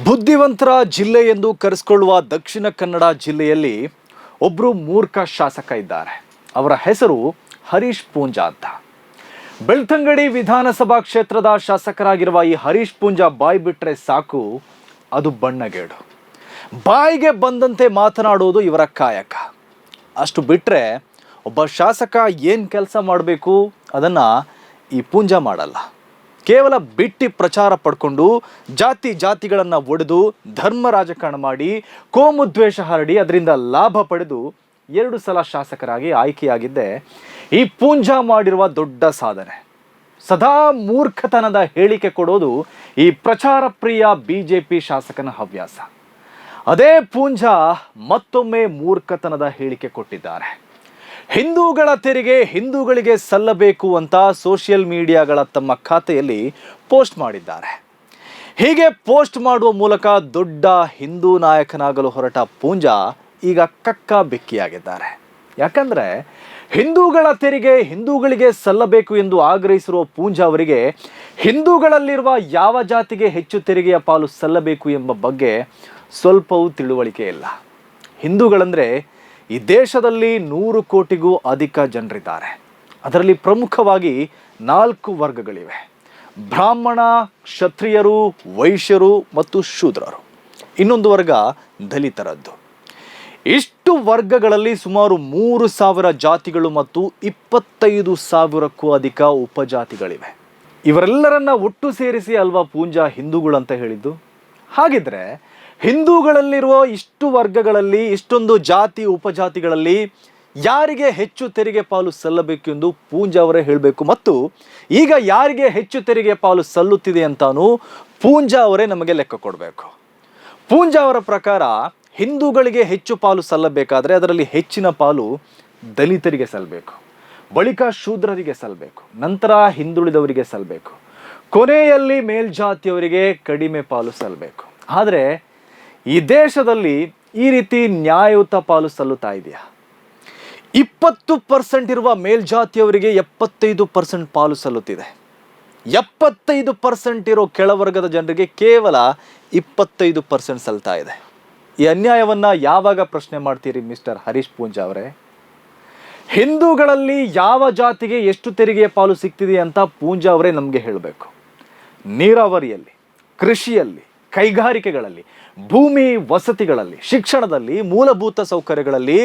ಬುದ್ಧಿವಂತರ ಜಿಲ್ಲೆ ಎಂದು ಕರೆಸಿಕೊಳ್ಳುವ ದಕ್ಷಿಣ ಕನ್ನಡ ಜಿಲ್ಲೆಯಲ್ಲಿ ಒಬ್ಬರು ಮೂರ್ಖ ಶಾಸಕ ಇದ್ದಾರೆ. ಅವರ ಹೆಸರು ಹರೀಶ್ ಪೂಂಜಾ ಅಂತ. ಬೆಳ್ತಂಗಡಿ ವಿಧಾನಸಭಾ ಕ್ಷೇತ್ರದ ಶಾಸಕರಾಗಿರುವ ಈ ಹರೀಶ್ ಪೂಂಜಾ ಬಾಯಿ ಬಿಟ್ರೆ ಸಾಕು, ಅದು ಬಣ್ಣಗೇಡು. ಬಾಯಿಗೆ ಬಂದಂತೆ ಮಾತನಾಡುವುದು ಇವರ ಕಾಯಕ. ಅಷ್ಟು ಬಿಟ್ಟರೆ ಒಬ್ಬ ಶಾಸಕ ಏನು ಕೆಲಸ ಮಾಡಬೇಕು, ಅದನ್ನು ಈ ಪೂಂಜಾ ಮಾಡಲ್ಲ. ಕೇವಲ ಬಿಟ್ಟಿ ಪ್ರಚಾರ ಪಡ್ಕೊಂಡು ಜಾತಿ ಜಾತಿಗಳನ್ನು ಒಡೆದು ಧರ್ಮ ರಾಜಕಾರಣ ಮಾಡಿ ಕೋಮು ದ್ವೇಷ ಹರಡಿ ಅದರಿಂದ ಲಾಭ ಪಡೆದು ಎರಡು ಸಲ ಶಾಸಕರಾಗಿ ಆಯ್ಕೆಯಾಗಿದ್ದೆ. ಈ ಪೂಂಜಾ ಮಾಡಿರುವ ದೊಡ್ಡ ಸಾಧನೆ. ಸದಾ ಮೂರ್ಖತನದ ಹೇಳಿಕೆ ಕೊಡೋದು ಈ ಪ್ರಚಾರ ಪ್ರಿಯ ಬಿ ಜೆ ಪಿ ಶಾಸಕನ ಹವ್ಯಾಸ. ಅದೇ ಪೂಂಜಾ ಮತ್ತೊಮ್ಮೆ ಮೂರ್ಖತನದ ಹೇಳಿಕೆ ಕೊಟ್ಟಿದ್ದಾರೆ. ಹಿಂದೂಗಳ ತೆರಿಗೆ ಹಿಂದೂಗಳಿಗೆ ಸಲ್ಲಬೇಕು ಅಂತ ಸೋಷಿಯಲ್ ಮೀಡಿಯಾಗಳ ತಮ್ಮ ಖಾತೆಯಲ್ಲಿ ಪೋಸ್ಟ್ ಮಾಡಿದ್ದಾರೆ. ಹೀಗೆ ಪೋಸ್ಟ್ ಮಾಡುವ ಮೂಲಕ ದೊಡ್ಡ ಹಿಂದೂ ನಾಯಕನಾಗಲು ಹೊರಟ ಪೂಂಜಾ ಈಗ ಕಕ್ಕ ಬೆಕ್ಕಿಯಾಗಿದ್ದಾರೆ. ಯಾಕಂದರೆ ಹಿಂದೂಗಳ ತೆರಿಗೆ ಹಿಂದೂಗಳಿಗೆ ಸಲ್ಲಬೇಕು ಎಂದು ಆಗ್ರಹಿಸಿರುವ ಪೂಂಜಾ ಅವರಿಗೆ ಹಿಂದೂಗಳಲ್ಲಿರುವ ಯಾವ ಜಾತಿಗೆ ಹೆಚ್ಚು ತೆರಿಗೆಯ ಪಾಲು ಸಲ್ಲಬೇಕು ಎಂಬ ಬಗ್ಗೆ ಸ್ವಲ್ಪವೂ ತಿಳುವಳಿಕೆ ಇಲ್ಲ. ಹಿಂದೂಗಳಂದ್ರೆ ಈ ದೇಶದಲ್ಲಿ ನೂರು ಕೋಟಿಗೂ ಅಧಿಕ ಜನರಿದ್ದಾರೆ. ಅದರಲ್ಲಿ ಪ್ರಮುಖವಾಗಿ ನಾಲ್ಕು ವರ್ಗಗಳಿವೆ. ಬ್ರಾಹ್ಮಣ, ಕ್ಷತ್ರಿಯರು, ವೈಶ್ಯರು ಮತ್ತು ಶೂದ್ರರು. ಇನ್ನೊಂದು ವರ್ಗ ದಲಿತರದ್ದು. ಇಷ್ಟು ವರ್ಗಗಳಲ್ಲಿ ಸುಮಾರು ಮೂರು ಸಾವಿರ ಜಾತಿಗಳು ಮತ್ತು ಇಪ್ಪತ್ತೈದು ಸಾವಿರಕ್ಕೂ ಅಧಿಕ ಉಪಜಾತಿಗಳಿವೆ. ಇವರೆಲ್ಲರನ್ನ ಒಟ್ಟು ಸೇರಿಸಿ ಅಲ್ವಾ ಪೂಂಜಾ ಹಿಂದೂಗಳು ಅಂತ ಹೇಳಿದ್ದು? ಹಾಗಿದ್ರೆ ಹಿಂದೂಗಳಲ್ಲಿರುವ ಇಷ್ಟು ವರ್ಗಗಳಲ್ಲಿ, ಇಷ್ಟೊಂದು ಜಾತಿ, ಉಪಜಾತಿಗಳಲ್ಲಿ ಯಾರಿಗೆ ಹೆಚ್ಚು ತೆರಿಗೆ ಪಾಲು ಸಲ್ಲಬೇಕು ಎಂದು ಪೂಂಜಾ ಅವರೇ ಹೇಳಬೇಕು. ಮತ್ತು ಈಗ ಯಾರಿಗೆ ಹೆಚ್ಚು ತೆರಿಗೆ ಪಾಲು ಸಲ್ಲುತ್ತಿದೆ ಅಂತಾನು ಪೂಂಜಾ ಅವರೇ ನಮಗೆ ಲೆಕ್ಕ ಕೊಡಬೇಕು. ಪೂಂಜಾ ಅವರ ಪ್ರಕಾರ ಹಿಂದೂಗಳಿಗೆ ಹೆಚ್ಚು ಪಾಲು ಸಲ್ಲಬೇಕಾದರೆ ಅದರಲ್ಲಿ ಹೆಚ್ಚಿನ ಪಾಲು ದಲಿತರಿಗೆ ಸಲ್ಲಬೇಕು ಬಳಿಕ ಶೂದ್ರರಿಗೆ ಸಲ್ಲಬೇಕು ನಂತರ ಹಿಂದುಳಿದವರಿಗೆ ಸಲ್ಲಬೇಕು ಕೊನೆಯಲ್ಲಿ ಮೇಲ್ಜಾತಿಯವರಿಗೆ ಕಡಿಮೆ ಪಾಲು ಸಲ್ಲಬೇಕು ಆದರೆ ಈ ದೇಶದಲ್ಲಿ ಈ ರೀತಿ ನ್ಯಾಯಯುತ ಪಾಲು ಸಲ್ಲುತ್ತಾ ಇದೆಯಾ? ಇಪ್ಪತ್ತು ಪರ್ಸೆಂಟ್ ಇರುವ ಮೇಲ್ಜಾತಿಯವರಿಗೆ ಎಪ್ಪತ್ತೈದು ಪರ್ಸೆಂಟ್ ಪಾಲು ಸಲ್ಲುತ್ತಿದೆ. ಎಪ್ಪತ್ತೈದು ಪರ್ಸೆಂಟ್ ಇರೋ ಕೆಳವರ್ಗದ ಜನರಿಗೆ ಕೇವಲ ಇಪ್ಪತ್ತೈದು ಪರ್ಸೆಂಟ್ ಸಲ್ತಾ ಇದೆ. ಈ ಅನ್ಯಾಯವನ್ನು ಯಾವಾಗ ಪ್ರಶ್ನೆ ಮಾಡ್ತೀರಿ ಮಿಸ್ಟರ್ ಹರೀಶ್ ಪೂಂಜಾ ಅವರೇ? ಹಿಂದೂಗಳಲ್ಲಿ ಯಾವ ಜಾತಿಗೆ ಎಷ್ಟು ತೆರಿಗೆಯ ಪಾಲು ಸಿಗ್ತಿದೆ ಅಂತ ಪೂಂಜಾ ಅವರೇ ನಮಗೆ ಹೇಳಬೇಕು. ನೀರಾವರಿಯಲ್ಲಿ, ಕೃಷಿಯಲ್ಲಿ ಕೈಗಾರಿಕೆಗಳಲ್ಲಿ, ಭೂಮಿ ವಸತಿಗಳಲ್ಲಿ, ಶಿಕ್ಷಣದಲ್ಲಿ, ಮೂಲಭೂತ ಸೌಕರ್ಯಗಳಲ್ಲಿ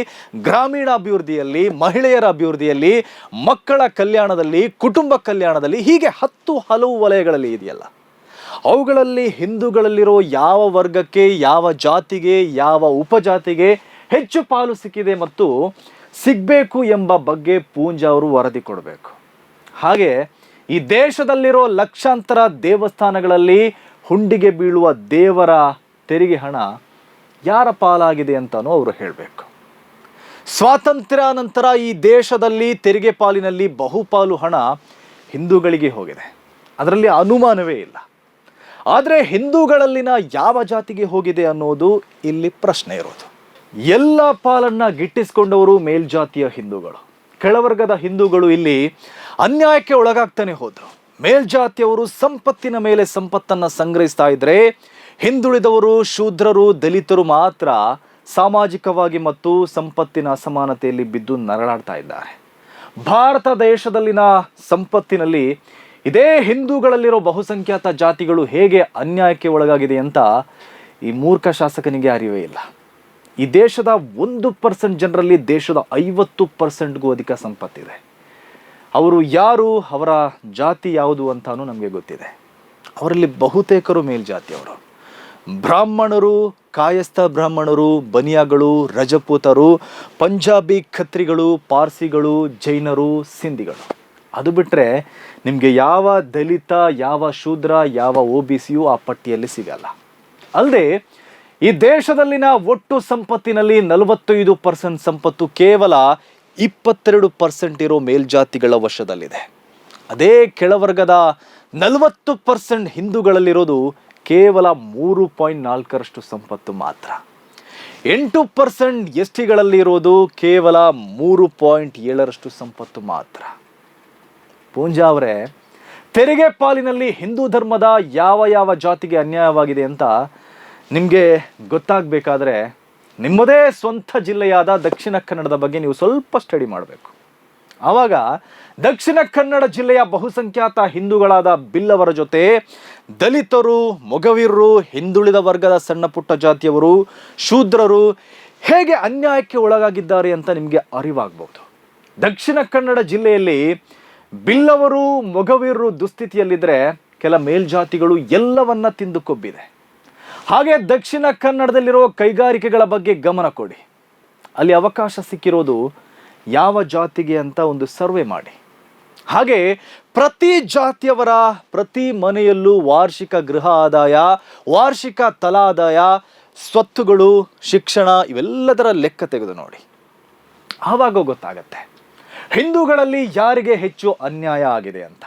ಗ್ರಾಮೀಣ ಅಭಿವೃದ್ಧಿಯಲ್ಲಿ ಮಹಿಳೆಯರ ಅಭಿವೃದ್ಧಿಯಲ್ಲಿ, ಮಕ್ಕಳ ಕಲ್ಯಾಣದಲ್ಲಿ, ಕುಟುಂಬ ಕಲ್ಯಾಣದಲ್ಲಿ ಹೀಗೆ ಹತ್ತು ಹಲವು ವಲಯಗಳಲ್ಲಿ ಇದೆಯಲ್ಲ. ಅವುಗಳಲ್ಲಿ ಹಿಂದೂಗಳಲ್ಲಿರೋ ಯಾವ ವರ್ಗಕ್ಕೆ, ಯಾವ ಜಾತಿಗೆ, ಯಾವ ಉಪಜಾತಿಗೆ ಹೆಚ್ಚು ಪಾಲು ಸಿಕ್ಕಿದೆ ಮತ್ತು ಸಿಗಬೇಕು ಎಂಬ ಬಗ್ಗೆ ಪೂಂಜಾ ಅವರು ವರದಿ ಕೊಡಬೇಕು. ಹಾಗೆ ಈ ದೇಶದಲ್ಲಿರೋ ಲಕ್ಷಾಂತರ ದೇವಸ್ಥಾನಗಳಲ್ಲಿ ಹುಂಡಿಗೆ ಬೀಳುವ ದೇವರ ತೆರಿಗೆ ಹಣ ಯಾರ ಪಾಲಾಗಿದೆ ಅಂತಾನೂ ಅವರು ಹೇಳಬೇಕು. ಸ್ವಾತಂತ್ರ್ಯ ನಂತರ ಈ ದೇಶದಲ್ಲಿ ತೆರಿಗೆ ಪಾಲಿನಲ್ಲಿ ಬಹುಪಾಲು ಹಣ ಹಿಂದೂಗಳಿಗೆ ಹೋಗಿದೆ. ಅದರಲ್ಲಿ ಅನುಮಾನವೇ ಇಲ್ಲ. ಆದರೆ ಹಿಂದೂಗಳಲ್ಲಿನ ಯಾವ ಜಾತಿಗೆ ಹೋಗಿದೆ ಅನ್ನೋದು ಇಲ್ಲಿ ಪ್ರಶ್ನೆ ಇರೋದು. ಎಲ್ಲ ಪಾಲನ್ನ ಗಿಟ್ಟಿಸಿಕೊಂಡವರು ಮೇಲ್ಜಾತಿಯ ಹಿಂದೂಗಳು. ಕೆಳವರ್ಗದ ಹಿಂದೂಗಳು ಇಲ್ಲಿ ಅನ್ಯಾಯಕ್ಕೆ ಒಳಗಾಗ್ತಾನೆ ಹೋದ್ರು. ಮೇಲ್ಜಾತಿಯವರು ಸಂಪತ್ತಿನ ಮೇಲೆ ಸಂಪತ್ತನ್ನ ಸಂಗ್ರಹಿಸ್ತಾ ಇದ್ರೆ ಹಿಂದುಳಿದವರು ಶೂದ್ರರು ದಲಿತರು ಮಾತ್ರ ಸಾಮಾಜಿಕವಾಗಿ ಮತ್ತು ಸಂಪತ್ತಿನ ಅಸಮಾನತೆಯಲ್ಲಿ ಬಿದ್ದು ನರಳಾಡ್ತಾ ಇದ್ದಾರೆ. ಭಾರತ ದೇಶದಲ್ಲಿನ ಸಂಪತ್ತಿನಲ್ಲಿ ಇದೇ ಹಿಂದೂಗಳಲ್ಲಿರೋ ಬಹುಸಂಖ್ಯಾತ ಜಾತಿಗಳು ಹೇಗೆ ಅನ್ಯಾಯಕ್ಕೆ ಒಳಗಾಗಿದೆ ಅಂತ ಈ ಮೂರ್ಖ ಶಾಸಕನಿಗೆ ಅರಿವೇ ಇಲ್ಲ. ಈ ದೇಶದ ಒಂದು ಪರ್ಸೆಂಟ್ ಜನರಲ್ಲಿ ದೇಶದ ಐವತ್ತು ಪರ್ಸೆಂಟ್ಗೂ ಅಧಿಕ ಸಂಪತ್ತಿದೆ. ಅವರು ಯಾರು, ಅವರ ಜಾತಿ ಯಾವುದು ಅಂತಾನು ನಮಗೆ ಗೊತ್ತಿದೆ. ಅವರಲ್ಲಿ ಬಹುತೇಕರು ಮೇಲ್ಜಾತಿಯವರು ಬ್ರಾಹ್ಮಣರು, ಕಾಯಸ್ಥ ಬ್ರಾಹ್ಮಣರು, ಬನಿಯಾಗಳು, ರಜಪೂತರು, ಪಂಜಾಬಿ ಖತ್ರಿಗಳು ಪಾರ್ಸಿಗಳು, ಜೈನರು, ಸಿಂಧಿಗಳು. ಅದು ಬಿಟ್ಟರೆ ನಿಮಗೆ ಯಾವ ದಲಿತ, ಯಾವ ಶೂದ್ರ, ಯಾವ ಒ ಬಿ ಸಿಯು ಆ ಪಟ್ಟಿಯಲ್ಲಿ ಸಿಗಲ್ಲ. ಅಲ್ಲದೆ ಈ ದೇಶದಲ್ಲಿನ ಒಟ್ಟು ಸಂಪತ್ತಿನಲ್ಲಿ ನಲವತ್ತೈದು ಪರ್ಸೆಂಟ್ ಸಂಪತ್ತು ಕೇವಲ ಇಪ್ಪತ್ತೆರಡು ಪರ್ಸೆಂಟ್ ಇರೋ ಮೇಲ್ಜಾತಿಗಳ ವಶದಲ್ಲಿದೆ. ಅದೇ ಕೆಳವರ್ಗದ ನಲವತ್ತು ಪರ್ಸೆಂಟ್ ಹಿಂದೂಗಳಲ್ಲಿರೋದು ಕೇವಲ ಮೂರು ಪಾಯಿಂಟ್ ನಾಲ್ಕರಷ್ಟು ಸಂಪತ್ತು ಮಾತ್ರ. ಎಂಟು ಪರ್ಸೆಂಟ್ ಎಸ್ ಟಿಗಳಲ್ಲಿರೋದು ಕೇವಲ ಮೂರು ಪಾಯಿಂಟ್ ಏಳರಷ್ಟು ಸಂಪತ್ತು ಮಾತ್ರ. ಪೂಂಜಾ ಅವರೇ, ತೆರಿಗೆ ಪಾಲಿನಲ್ಲಿ ಹಿಂದೂ ಧರ್ಮದ ಯಾವ ಯಾವ ಜಾತಿಗೆ ಅನ್ಯಾಯವಾಗಿದೆ ಅಂತ ನಿಮಗೆ ಗೊತ್ತಾಗಬೇಕಾದ್ರೆ ನಿಮ್ಮದೇ ಸ್ವಂತ ಜಿಲ್ಲೆಯಾದ ದಕ್ಷಿಣ ಕನ್ನಡದ ಬಗ್ಗೆ ನೀವು ಸ್ವಲ್ಪ ಸ್ಟಡಿ ಮಾಡಬೇಕು. ಆವಾಗ ದಕ್ಷಿಣ ಕನ್ನಡ ಜಿಲ್ಲೆಯ ಬಹುಸಂಖ್ಯಾತ ಹಿಂದೂಗಳಾದ ಬಿಲ್ಲವರ ಜೊತೆ ದಲಿತರು, ಮೊಗವೀರರು, ಹಿಂದುಳಿದ ವರ್ಗದ ಸಣ್ಣ ಪುಟ್ಟ ಜಾತಿಯವರು, ಶೂದ್ರರು ಹೇಗೆ ಅನ್ಯಾಯಕ್ಕೆ ಒಳಗಾಗಿದ್ದಾರೆ ಅಂತ ನಿಮಗೆ ಅರಿವಾಗಬಹುದು. ದಕ್ಷಿಣ ಕನ್ನಡ ಜಿಲ್ಲೆಯಲ್ಲಿ ಬಿಲ್ಲವರು, ಮೊಗವೀರರು ದುಸ್ಥಿತಿಯಲ್ಲಿದ್ದರೆ ಕೆಲ ಮೇಲ್ಜಾತಿಗಳು ಎಲ್ಲವನ್ನ ತಿಂದು ಕೊಬ್ಬಿದೆ. ಹಾಗೆ ದಕ್ಷಿಣ ಕನ್ನಡದಲ್ಲಿರುವ ಕೈಗಾರಿಕೆಗಳ ಬಗ್ಗೆ ಗಮನ ಕೊಡಿ. ಅಲ್ಲಿ ಅವಕಾಶ ಸಿಕ್ಕಿರೋದು ಯಾವ ಜಾತಿಗೆ ಅಂತ ಒಂದು ಸರ್ವೆ ಮಾಡಿ. ಹಾಗೆ ಪ್ರತಿ ಜಾತಿಯವರ, ಪ್ರತಿ ಮನೆಯಲ್ಲೂ ವಾರ್ಷಿಕ ಗೃಹ ಆದಾಯ, ವಾರ್ಷಿಕ ತಲಾ ಆದಾಯ, ಸ್ವತ್ತುಗಳು, ಶಿಕ್ಷಣ ಇವೆಲ್ಲದರ ಲೆಕ್ಕ ತೆಗೆದು ನೋಡಿ. ಆವಾಗ ಗೊತ್ತಾಗತ್ತೆ. ಹಿಂದೂಗಳಲ್ಲಿ ಯಾರಿಗೆ ಹೆಚ್ಚು ಅನ್ಯಾಯ ಆಗಿದೆ ಅಂತ?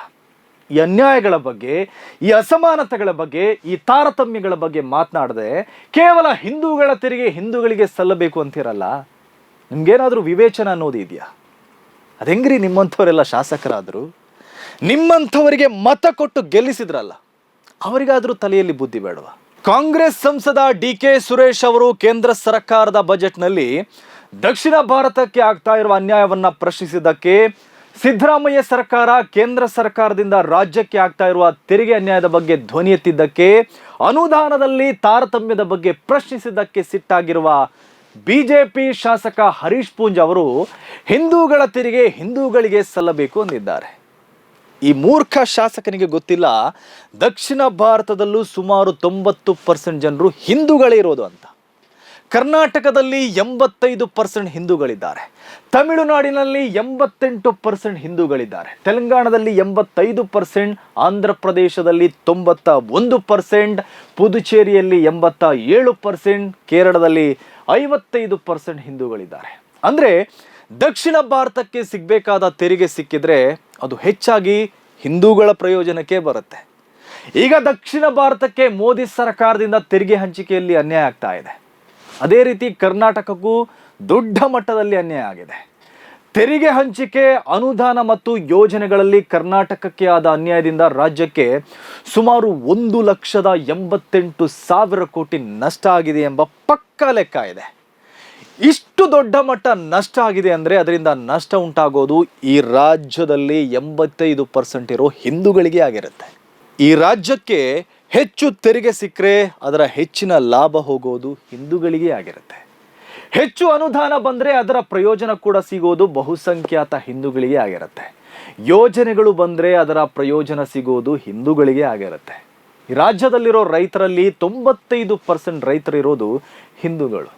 ಈ ಅನ್ಯಾಯಗಳ ಬಗ್ಗೆ, ಈ ಅಸಮಾನತೆಗಳ ಬಗ್ಗೆ, ಈ ತಾರತಮ್ಯಗಳ ಬಗ್ಗೆ ಮಾತನಾಡದೆ ಕೇವಲ ಹಿಂದೂಗಳ ತೆರಿಗೆ ಹಿಂದೂಗಳಿಗೆ ಸಲ್ಲಬೇಕು ಅಂತಿರಲ್ಲ? ನಿಮ್ಗೇನಾದರೂ ವಿವೇಚನೆ ಅನ್ನೋದು ಇದೆಯಾ? ಅದೆಂಗ್ರಿ ನಿಮ್ಮಂಥವರೆಲ್ಲ ಶಾಸಕರಾದರು? ನಿಮ್ಮಂಥವರಿಗೆ ಮತ ಕೊಟ್ಟು ಗೆಲ್ಲಿಸಿದ್ರಲ್ಲ, ಅವರಿಗಾದರೂ ತಲೆಯಲ್ಲಿ ಬುದ್ಧಿ ಬೇಡವಾ? ಕಾಂಗ್ರೆಸ್ ಸಂಸದ ಡಿ ಕೆ ಸುರೇಶ್ ಅವರು ಕೇಂದ್ರ ಸರ್ಕಾರದ ಬಜೆಟ್ನಲ್ಲಿ ದಕ್ಷಿಣ ಭಾರತಕ್ಕೆ ಆಗ್ತಾ ಇರುವ ಅನ್ಯಾಯವನ್ನು ಪ್ರಶ್ನಿಸಿದ್ದಕ್ಕೆ ಸಿದ್ದರಾಮಯ್ಯ ಸರ್ಕಾರ ಕೇಂದ್ರ ಸರ್ಕಾರದಿಂದ ರಾಜ್ಯಕ್ಕೆ ಆಗ್ತಾ ಇರುವ ತೆರಿಗೆ ಅನ್ಯಾಯದ ಬಗ್ಗೆ ಧ್ವನಿ ಎತ್ತಿದ್ದಕ್ಕೆ, ಅನುದಾನದಲ್ಲಿ ತಾರತಮ್ಯದ ಬಗ್ಗೆ ಪ್ರಶ್ನಿಸಿದ್ದಕ್ಕೆ ಸಿಟ್ಟಾಗಿರುವ ಬಿಜೆಪಿ ಶಾಸಕ ಹರೀಶ್ ಪೂಂಜ್ ಅವರು ಹಿಂದೂಗಳ ತೆರಿಗೆ ಹಿಂದೂಗಳಿಗೆ ಸಲ್ಲಬೇಕು ಅಂದಿದ್ದಾರೆ. ಈ ಮೂರ್ಖ ಶಾಸಕನಿಗೆ ಗೊತ್ತಿಲ್ಲ, ದಕ್ಷಿಣ ಭಾರತದಲ್ಲೂ ಸುಮಾರು ತೊಂಬತ್ತು ಪರ್ಸೆಂಟ್ ಜನರು ಹಿಂದೂಗಳೇ ಇರೋದು ಅಂತ. ಕರ್ನಾಟಕದಲ್ಲಿ ಎಂಬತ್ತೈದು ಪರ್ಸೆಂಟ್ ಹಿಂದೂಗಳಿದ್ದಾರೆ. ತಮಿಳುನಾಡಿನಲ್ಲಿ ಎಂಬತ್ತೆಂಟು ಪರ್ಸೆಂಟ್ ಹಿಂದೂಗಳಿದ್ದಾರೆ. ತೆಲಂಗಾಣದಲ್ಲಿ ಎಂಬತ್ತೈದು ಪರ್ಸೆಂಟ್ ಆಂಧ್ರ ಪ್ರದೇಶದಲ್ಲಿ ತೊಂಬತ್ತ ಒಂದು ಪರ್ಸೆಂಟ್, ಪುದುಚೇರಿಯಲ್ಲಿ ಎಂಬತ್ತ ಏಳು ಪರ್ಸೆಂಟ್, ಕೇರಳದಲ್ಲಿ ಐವತ್ತೈದು ಪರ್ಸೆಂಟ್ ಹಿಂದೂಗಳಿದ್ದಾರೆ. ಅಂದರೆ ದಕ್ಷಿಣ ಭಾರತಕ್ಕೆ ಸಿಗಬೇಕಾದ ತೆರಿಗೆ ಸಿಕ್ಕಿದ್ರೆ ಅದು ಹೆಚ್ಚಾಗಿ ಹಿಂದೂಗಳ ಪ್ರಯೋಜನಕ್ಕೆ ಬರುತ್ತೆ. ಈಗ ದಕ್ಷಿಣ ಭಾರತಕ್ಕೆ ಮೋದಿ ಸರ್ಕಾರದಿಂದ ತೆರಿಗೆ ಹಂಚಿಕೆಯಲ್ಲಿ ಅನ್ಯಾಯ ಆಗ್ತಾ ಇದೆ. ಅದೇ ರೀತಿ ಕರ್ನಾಟಕಕ್ಕೂ ದೊಡ್ಡ ಮಟ್ಟದಲ್ಲಿ ಅನ್ಯಾಯ ಆಗಿದೆ. ತೆರಿಗೆ ಹಂಚಿಕೆ, ಅನುದಾನ ಮತ್ತು ಯೋಜನೆಗಳಲ್ಲಿ ಕರ್ನಾಟಕಕ್ಕೆ ಆದ ಅನ್ಯಾಯದಿಂದ ರಾಜ್ಯಕ್ಕೆ ಸುಮಾರು ಒಂದು ಲಕ್ಷದ ಎಂಬತ್ತೆಂಟು ಸಾವಿರ ಕೋಟಿ ನಷ್ಟ ಆಗಿದೆ ಎಂಬ ಪಕ್ಕಾ ಲೆಕ್ಕ ಇದೆ. ಇಷ್ಟು ದೊಡ್ಡ ಮಟ್ಟ ನಷ್ಟ ಆಗಿದೆ ಅಂದರೆ ಅದರಿಂದ ನಷ್ಟ ಉಂಟಾಗೋದು ಈ ರಾಜ್ಯದಲ್ಲಿ ಎಂಬತ್ತೈದು ಪರ್ಸೆಂಟ್ ಇರೋ ಹಿಂದೂಗಳಿಗೆ ಆಗಿರುತ್ತೆ. ಈ ರಾಜ್ಯಕ್ಕೆ ಹೆಚ್ಚು ತೆರಿಗೆ ಸಿಕ್ಕರೆ ಅದರ ಹೆಚ್ಚಿನ ಲಾಭ ಹೋಗೋದು ಹಿಂದೂಗಳಿಗೆ ಆಗಿರುತ್ತೆ. ಹೆಚ್ಚು ಅನುದಾನ ಬಂದರೆ ಅದರ ಪ್ರಯೋಜನ ಕೂಡ ಸಿಗೋದು ಬಹುಸಂಖ್ಯಾತ ಹಿಂದೂಗಳಿಗೆ ಆಗಿರುತ್ತೆ. ಯೋಜನೆಗಳು ಬಂದರೆ ಅದರ ಪ್ರಯೋಜನ ಸಿಗೋದು ಹಿಂದೂಗಳಿಗೆ ಆಗಿರುತ್ತೆ. ಈ ರಾಜ್ಯದಲ್ಲಿರೋ ರೈತರಲ್ಲಿ ತೊಂಬತ್ತೈದು ಪರ್ಸೆಂಟ್ ರೈತರಿರೋದು ಹಿಂದೂಗಳು.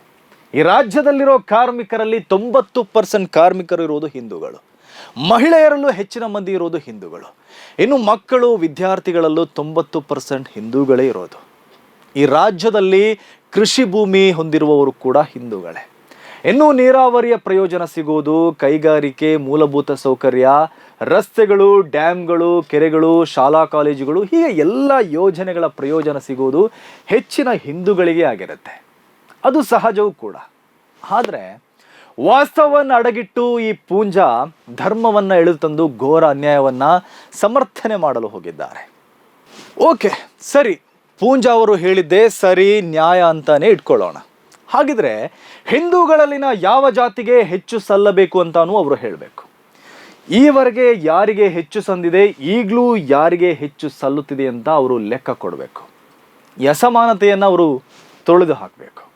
ಈ ರಾಜ್ಯದಲ್ಲಿರೋ ಕಾರ್ಮಿಕರಲ್ಲಿ ತೊಂಬತ್ತು ಪರ್ಸೆಂಟ್ ಕಾರ್ಮಿಕರು ಇರೋದು ಹಿಂದೂಗಳು. ಮಹಿಳೆಯರಲ್ಲೂ ಹೆಚ್ಚಿನ ಮಂದಿ ಇರೋದು ಹಿಂದೂಗಳು. ಇನ್ನು ಮಕ್ಕಳು, ವಿದ್ಯಾರ್ಥಿಗಳಲ್ಲೂ ತೊಂಬತ್ತು ಪರ್ಸೆಂಟ್ ಹಿಂದೂಗಳೇ ಇರೋದು. ಈ ರಾಜ್ಯದಲ್ಲಿ ಕೃಷಿ ಭೂಮಿ ಹೊಂದಿರುವವರು ಕೂಡ ಹಿಂದೂಗಳೇ. ಇನ್ನು ನೀರಾವರಿಯ ಪ್ರಯೋಜನ ಸಿಗುವುದು, ಕೈಗಾರಿಕೆ, ಮೂಲಭೂತ ಸೌಕರ್ಯ, ರಸ್ತೆಗಳು, ಡ್ಯಾಮ್ಗಳು, ಕೆರೆಗಳು, ಶಾಲಾ ಕಾಲೇಜುಗಳು, ಹೀಗೆ ಎಲ್ಲ ಯೋಜನೆಗಳ ಪ್ರಯೋಜನ ಸಿಗುವುದು ಹೆಚ್ಚಿನ ಹಿಂದೂಗಳಿಗೆ ಆಗಿರುತ್ತೆ. ಅದು ಸಹಜವೂ ಕೂಡ. ಆದರೆ ವಾಸ್ತವವನ್ನು ಅಡಗಿಟ್ಟು ಈ ಪೂಂಜಾ ಧರ್ಮವನ್ನು ಎಳೆದು ತಂದು ಘೋರ ಅನ್ಯಾಯವನ್ನು ಸಮರ್ಥನೆ ಮಾಡಲು ಹೋಗಿದ್ದಾರೆ. ಓಕೆ, ಸರಿ. ಪೂಂಜಾ ಅವರು ಹೇಳಿದ್ದೆ ಸರಿ, ನ್ಯಾಯ ಅಂತಾನೆ ಇಟ್ಕೊಳ್ಳೋಣ. ಹಾಗಿದ್ರೆ ಹಿಂದೂಗಳಲ್ಲಿನ ಯಾವ ಜಾತಿಗೆ ಹೆಚ್ಚು ಸಲ್ಲಬೇಕು ಅಂತಾನೂ ಅವರು ಹೇಳಬೇಕು. ಈವರೆಗೆ ಯಾರಿಗೆ ಹೆಚ್ಚು ಸಂದಿದೆ, ಈಗಲೂ ಯಾರಿಗೆ ಹೆಚ್ಚು ಸಲ್ಲುತ್ತಿದೆ ಅಂತ ಅವರು ಲೆಕ್ಕ ಕೊಡಬೇಕು. ಅಸಮಾನತೆಯನ್ನು ಅವರು ತೊಳೆದು ಹಾಕಬೇಕು.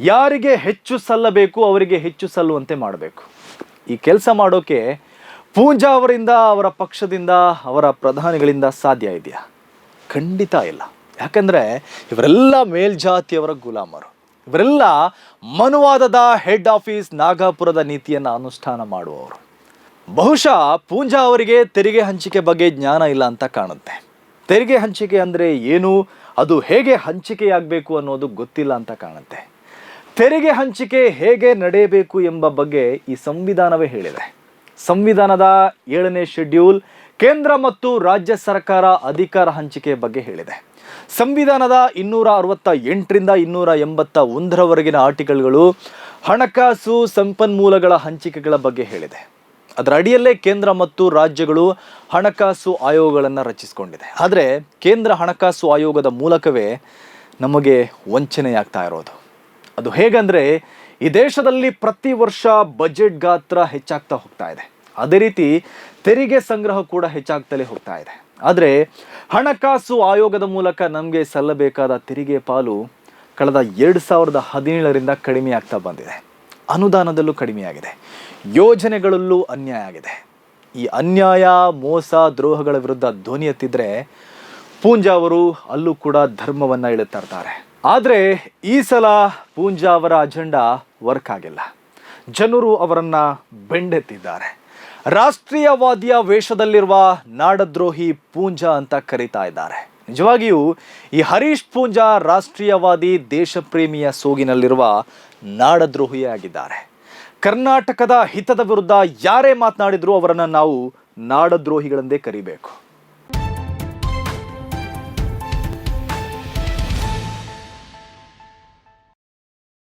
ಯಾರಿಗೆ ಹೆಚ್ಚು ಸಲ್ಲಬೇಕು, ಅವರಿಗೆ ಹೆಚ್ಚು ಸಲ್ಲುವಂತೆ ಮಾಡಬೇಕು. ಈ ಕೆಲಸ ಮಾಡೋಕೆ ಪೂಂಜಾ ಅವರಿಂದ, ಅವರ ಪಕ್ಷದಿಂದ, ಅವರ ಪ್ರಧಾನಿಗಳಿಂದ ಸಾಧ್ಯ ಇದೆಯಾ? ಖಂಡಿತ ಇಲ್ಲ. ಯಾಕಂದರೆ ಇವರೆಲ್ಲ ಮೇಲ್ಜಾತಿಯವರ ಗುಲಾಮರು. ಇವರೆಲ್ಲ ಮನುವಾದದ ಹೆಡ್ ಆಫೀಸ್ ನಾಗಾಪುರದ ನೀತಿಯನ್ನು ಅನುಷ್ಠಾನ ಮಾಡುವವರು. ಬಹುಶಃ ಪೂಂಜಾ ಅವರಿಗೆ ತೆರಿಗೆ ಹಂಚಿಕೆ ಬಗ್ಗೆ ಜ್ಞಾನ ಇಲ್ಲ ಅಂತ ಕಾಣುತ್ತೆ. ತೆರಿಗೆ ಹಂಚಿಕೆ ಅಂದರೆ ಏನು, ಅದು ಹೇಗೆ ಹಂಚಿಕೆಯಾಗಬೇಕು ಅನ್ನೋದು ಗೊತ್ತಿಲ್ಲ ಅಂತ ಕಾಣುತ್ತೆ. ತೆರಿಗೆ ಹಂಚಿಕೆ ಹೇಗೆ ನಡೆಯಬೇಕು ಎಂಬ ಬಗ್ಗೆ ಈ ಸಂವಿಧಾನವೇ ಹೇಳಿದೆ. ಸಂವಿಧಾನದ ಏಳನೇ ಶೆಡ್ಯೂಲ್ ಕೇಂದ್ರ ಮತ್ತು ರಾಜ್ಯ ಸರ್ಕಾರ ಅಧಿಕಾರ ಹಂಚಿಕೆ ಬಗ್ಗೆ ಹೇಳಿದೆ. ಸಂವಿಧಾನದ ಇನ್ನೂರ ಅರವತ್ತ ಎಂಟರಿಂದ ಇನ್ನೂರ ಎಂಬತ್ತ ಒಂದರವರೆಗಿನ ಆರ್ಟಿಕಲ್ಗಳು ಹಣಕಾಸು ಸಂಪನ್ಮೂಲಗಳ ಹಂಚಿಕೆಗಳ ಬಗ್ಗೆ ಹೇಳಿದೆ. ಅದರ ಅಡಿಯಲ್ಲೇ ಕೇಂದ್ರ ಮತ್ತು ರಾಜ್ಯಗಳು ಹಣಕಾಸು ಆಯೋಗಗಳನ್ನು ರಚಿಸಿಕೊಂಡಿದೆ. ಆದರೆ ಕೇಂದ್ರ ಹಣಕಾಸು ಆಯೋಗದ ಮೂಲಕವೇ ನಮಗೆ ವಂಚನೆಯಾಗ್ತಾ ಇರೋದು. ಅದು ಹೇಗಂದ್ರೆ, ಈ ದೇಶದಲ್ಲಿ ಪ್ರತಿ ವರ್ಷ ಬಜೆಟ್ ಗಾತ್ರ ಹೆಚ್ಚಾಗ್ತಾ ಹೋಗ್ತಾ ಇದೆ. ಅದೇ ರೀತಿ ತೆರಿಗೆ ಸಂಗ್ರಹ ಕೂಡ ಹೆಚ್ಚಾಗ್ತಲೇ ಹೋಗ್ತಾ ಇದೆ. ಆದರೆ, ಹಣಕಾಸು ಆಯೋಗದ ಮೂಲಕ ನಮಗೆ ಸಲ್ಲಬೇಕಾದ ತೆರಿಗೆ ಪಾಲು ಕಳೆದ ಎರಡು ಸಾವಿರದ ಹದಿನೇಳರಿಂದ ಕಡಿಮೆ ಆಗ್ತಾ ಬಂದಿದೆ. ಅನುದಾನದಲ್ಲೂ ಕಡಿಮೆಯಾಗಿದೆ ಯೋಜನೆಗಳಲ್ಲೂ ಅನ್ಯಾಯ ಆಗಿದೆ. ಈ ಅನ್ಯಾಯ, ಮೋಸ, ದ್ರೋಹಗಳ ವಿರುದ್ಧ ಧ್ವನಿ ಎತ್ತಿದ್ರೆ ಪೂಂಜಾ ಅವರು ಅಲ್ಲೂ ಕೂಡ ಧರ್ಮವನ್ನ ಇಳುತ್ತಾ ಇರ್ತಾರೆ ಆದರೆ ಈ ಸಲ ಪೂಂಜಾ ಅವರ ಅಜೆಂಡಾ ವರ್ಕ್ ಆಗಿಲ್ಲ. ಜನರು ಅವರನ್ನು ಬೆಂಡೆತ್ತಿದ್ದಾರೆ. ರಾಷ್ಟ್ರೀಯವಾದಿಯ ವೇಷದಲ್ಲಿರುವ ನಾಡದ್ರೋಹಿ ಪೂಂಜಾ ಅಂತ ಕರೀತಾ ಇದ್ದಾರೆ. ನಿಜವಾಗಿಯೂ ಈ ಹರೀಶ್ ಪೂಂಜಾ ರಾಷ್ಟ್ರೀಯವಾದಿ ದೇಶಪ್ರೇಮಿಯ ಸೋಗಿನಲ್ಲಿರುವ ನಾಡದ್ರೋಹಿಯಾಗಿದ್ದಾರೆ ಕರ್ನಾಟಕದ ಹಿತದ ವಿರುದ್ಧ ಯಾರೇ ಮಾತನಾಡಿದರೂ ಅವರನ್ನು ನಾವು ನಾಡದ್ರೋಹಿಗಳೆಂದೇ ಕರಿಬೇಕು.